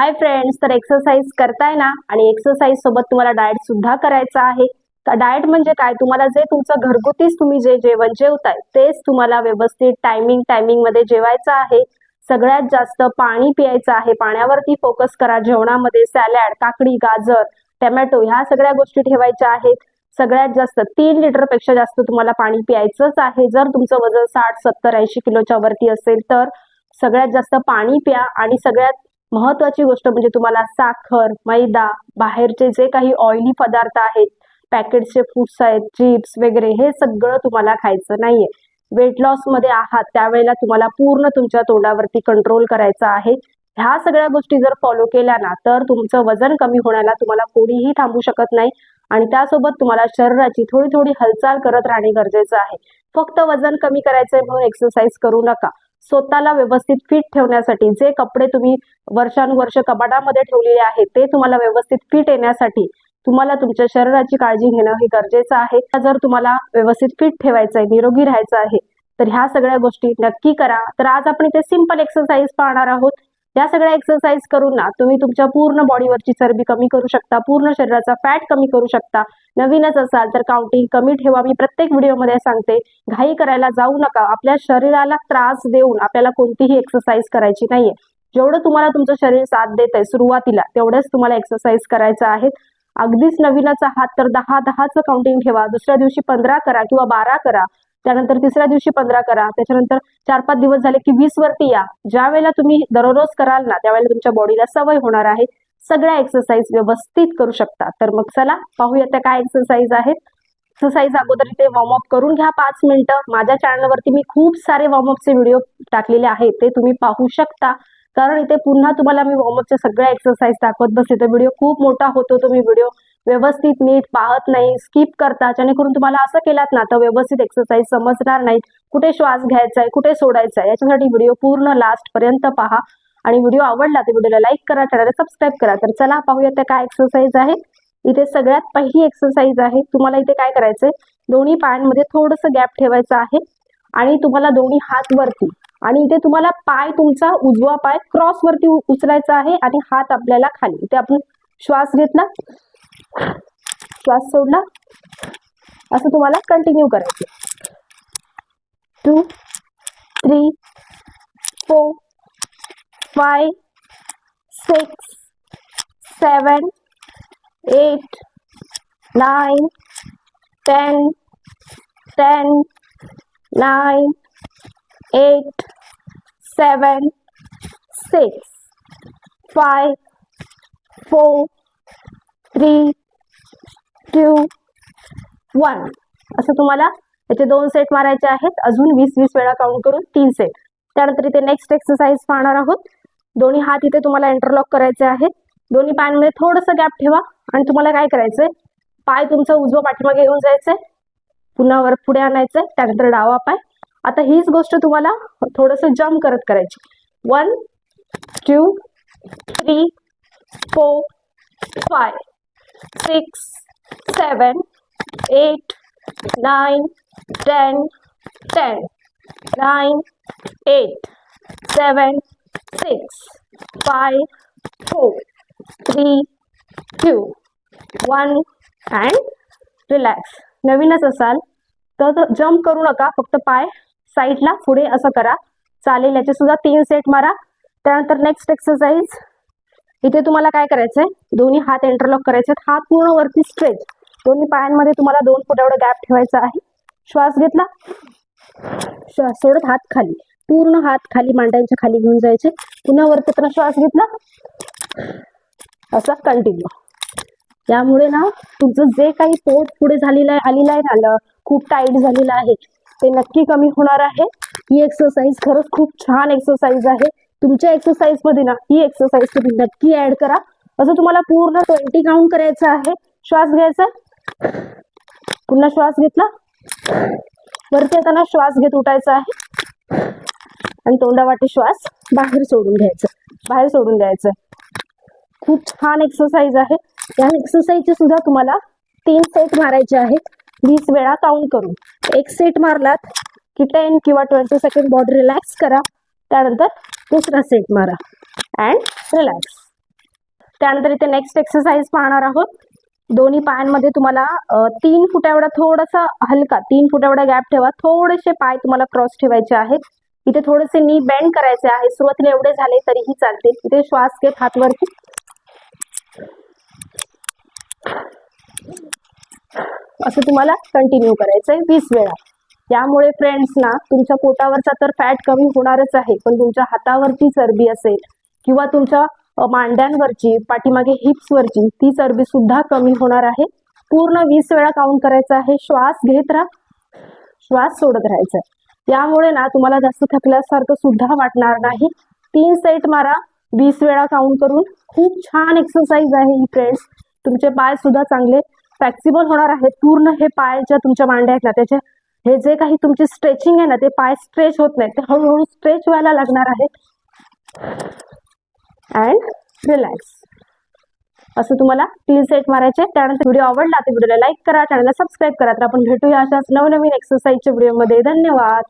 Hi friends तर exercise करताय ना? आणि एक्सरसाइज सोबत तुम्हाला डाएट सुद्धा करायचा आहे. डाएट म्हणजे काय? तुम्हाला जे तुमचं घरगुतीच तुम्ही जे जेवण जेवताय तेच तुम्हाला व्यवस्थित टायमिंग टायमिंगमध्ये जेवायचं आहे. सगळ्यात जास्त पाणी प्यायचं आहे. पाण्यावरती फोकस करा जेवणामध्ये. सॅलॅड काकडी गाजर टमॅटो ह्या सगळ्या गोष्टी ठेवायच्या आहेत. सगळ्यात जास्त तीन लिटरपेक्षा जास्त तुम्हाला पाणी प्यायचंच आहे. जर तुमचं वजन साठ सत्तर ऐंशी किलोच्या वरती असेल तर सगळ्यात जास्त पाणी प्या. आणि सगळ्यात महत्वाची गोष्ट म्हणजे तुम्हाला साखर मैदा बाहेरचे जे काही ऑइली पदार्थ आहेत पॅकेटचे फूड्स आहेत चिप्स वगैरे हे सगळं तुम्हाला खायचं नाहीये. वेट लॉसमध्ये आहात त्यावेळेला तुम्हाला पूर्ण तुमच्या तोंडावरती कंट्रोल करायचा आहे. ह्या सगळ्या गोष्टी जर फॉलो केल्या ना तर तुमचं वजन कमी होण्याला तुम्हाला कोणीही थांबू शकत नाही. आणि त्यासोबत तुम्हाला शरीराची थोडी थोडी हालचाल करत राहणे गरजेचं आहे. फक्त वजन कमी करायचंय म्हणून एक्सरसाइज करू नका. स्वतःला व्यवस्थित फिट ठेवण्यासाठी जे कपडे तुम्ही वर्षानुवर्ष कबाडामध्ये ठेवलेले आहेत ते तुम्हाला व्यवस्थित फिट येण्यासाठी तुम्हाला तुमच्या शरीराची काळजी घेणं हे गरजेचं आहे. जर तुम्हाला व्यवस्थित फिट ठेवायचं आहे निरोगी राहायचं आहे तर ह्या सगळ्या गोष्टी नक्की करा. तर आज आपण इथे सिंपल एक्सरसाइज पाहणार आहोत. या सगळ्या एक्सरसाइज करून ना तुम्ही तुमच्या पूर्ण बॉडीवरची चरबी कमी करू शकता पूर्ण शरीराचा फॅट कमी करू शकता. नवीनच असाल तर काउंटिंग कमी ठेवा. मी प्रत्येक व्हिडिओमध्ये सांगते घाई करायला जाऊ नका. आपल्या शरीराला त्रास देऊन आपल्याला कोणतीही एक्सरसाइज करायची नाहीये. जेवढं तुम्हाला तुमचं शरीर साथ देत आहे सुरुवातीला तेवढंच तुम्हाला एक्सरसाइज करायचं आहे. अगदीच नवीनच आहात तर दहा दहाचं काउंटिंग ठेवा. दुसऱ्या दिवशी पंधरा करा किंवा बारा करा. त्यानंतर तिसऱ्या दिवशी पंधरा करा. त्याच्यानंतर चार पाच दिवस झाले की वीस वरती या. ज्या वेळेला तुम्ही दररोज कराल ना त्यावेळेला तुमच्या बॉडीला सवय होणार आहे. सगळ्या एक्सरसाइज व्यवस्थित करू शकता. तर मग चला पाहूया त्या काय एक्सरसाइज आहेत. एक्सरसाइज अगोदर इथे वॉर्मअप करून घ्या पाच मिनिटं. माझ्या चॅनलवरती मी खूप सारे वॉर्मअपचे व्हिडिओ टाकलेले आहेत. ते तुम्ही पाहू शकता. कारण इथे पुन्हा तुम्हाला मी वॉर्मअपच्या सगळ्या एक्सरसाइज दाखवत बसले. तर व्हिडिओ खूप मोठा होतो तुम्ही व्हिडिओ व्यवस्थित नीट पाहत नाही स्किप करता जेणेकरून तुम्हाला असं केलात ना तर व्यवस्थित एक्सरसाइज समजणार नाही कुठे श्वास घ्यायचा आहे कुठे सोडायचा आहे याच्यासाठी व्हिडिओ पूर्ण लास्ट पर्यंत पहा. आणि व्हिडिओ आवडला तर व्हिडिओला लाईक करा चॅनलला सबस्क्राईब करा. तर चला पाहूया त्या काय एक्सरसाइज आहे. इथे सगळ्यात पहिली एक्सरसाइज आहे. तुम्हाला इथे काय करायचंय? दोन्ही पायांमध्ये थोडस गॅप ठेवायचं आहे. आणि तुम्हाला दोन्ही हात वरती. आणि इथे तुम्हाला पाय तुमचा उजवा पाय क्रॉस वरती उचलायचा आहे आणि हात आपल्याला खाली. इथे आपण श्वास घेतला. श्वास सोडला? असं तुम्हाला कंटिन्यू करायचं two three four five six seven eight nine ten ten nine eight seven six five four three two one असं तुम्हाला याचे दोन सेट मारायचे आहेत. अजून वीस वीस वेळा काउंट करून तीन सेट त्यानंतर इथे नेक्स्ट एक्सरसाइज पाहणार आहोत. दोन्ही हात इथे तुम्हाला इंटरलॉक करायचे आहेत. दोन्ही पायांमध्ये थोडंसं गॅप ठेवा आणि तुम्हाला काय करायचंय? पाय तुमचा उजवा पाठीमागे घेऊन जायचंय. पुन्हा वर पुढे आणायचंय. त्यानंतर डावा पाय. आता हीच गोष्ट तुम्हाला थोडंसं जम्प करत करायची. One two three four five six seven eight nine ten ten nine eight seven six five four three two one and relax. नवीनच असाल तर जम्प करू नका फक्त पाय साईडला पुढे असं करा. चालेल याचे सुद्धा तीन सेट मारा. त्यानंतर नेक्स्ट एक्सरसाइज इथे तुम्हाला काय करायचंय? दोन्ही हात इंटरलॉक करायचे हात पूर्ण वरती स्ट्रेच दोन्ही पायांमध्ये तुम्हाला दोन फुट एवढं गॅप ठेवायचा आहे. श्वास घेतला. श्वास सोडत हात खाली. पूर्ण हात खाली मांड्यांच्या खाली घेऊन जायचे. पुन्हा वरती तर श्वास घेतला. असा कंटिन्यू त्यामुळे ना तुमचं जे काही पोट पुढे झालेलं आहे आलेलं आहे ना खूप टाईट झालेलं आहे ते नक्की कमी होणार आहे. ही एक्सरसाइज खरंच खूप छान एक्सरसाइज आहे. तुमच्या एक्सरसाइजमध्ये ना ही एक्सरसाइज तुम्ही नक्की ऍड करा. असं तुम्हाला पूर्ण ट्वेंटी काउंट करायचं आहे. श्वास घ्यायचा. पुन्हा श्वास घेतला. वरती येताना श्वास घेत उठायचा आहे. आणि तोंडावाटे श्वास बाहेर सोडून घ्यायचं. बाहेर सोडून द्यायचं खूप छान एक्सरसाइज आहे. या एक्सरसाइजचे सुद्धा तुम्हाला तीन सेट मारायचे आहेत. वीस वेळा काउंट करून. एक सेट मारलात की टेन किंवा ट्वेंटी सेकंड बॉडी रिलॅक्स करा. त्यानंतर दुसरा सेट मारा. अँड रिलॅक्स त्यानंतर इथे नेक्स्ट एक्सरसाइज पाहणार आहोत. दोन्ही पायांमध्ये तुम्हाला तीन फुट एवढा थोडासा हलका तीन फुट एवढा गॅप ठेवा. थोडेसे पाय तुम्हाला क्रॉस ठेवायचे आहेत. इथे थोडेसे नी बेंड करायचे आहे. सुरुवातीला एवढे झाले तरीही चालतील. इथे श्वास घेत हातवरती. असं तुम्हाला कंटिन्यू करायचंय वीस वेळा. त्यामुळे फ्रेंड्स ना तुमच्या पोटावरचा तर फॅट कमी होणारच आहे पण तुमच्या हातावरची चरबी असेल किंवा तुमच्या मांड्यांवरची पाठीमागे हिप्सवरची ती चरबी सुद्धा कमी होणार आहे. पूर्ण वीस वेळा काउंट करायचं आहे. श्वास घेत राहा. श्वास सोडत राहायचा आहे. ना तुम्हाला जास्त थकल्यासारखं सुद्धा वाटणार नाही. तीन सेट मारा. वीस वेळा काउंट करून. खूप छान एक्सरसाइज आहे ही फ्रेंड्स तुमचे पाय सुद्धा चांगले फ्लेक्सिबल होणार आहेत. पूर्ण हे पायच्या तुमच्या मांड्या आहेत ना त्याचे हे जे काही तुमची स्ट्रेचिंग आहे ना ते पाय स्ट्रेच होत नाही ते हळूहळू स्ट्रेच व्हायला लागणार आहेत अँड रिलॅक्स असं तुम्हाला तीन सेट मारायचे त्यानंतर व्हिडिओ आवडला तर व्हिडिओला लाईक करा. चॅनलला सबस्क्राईब करा. तर आपण भेटूया अशाच नवनवीन एक्सरसाइजच्या व्हिडिओमध्ये धन्यवाद.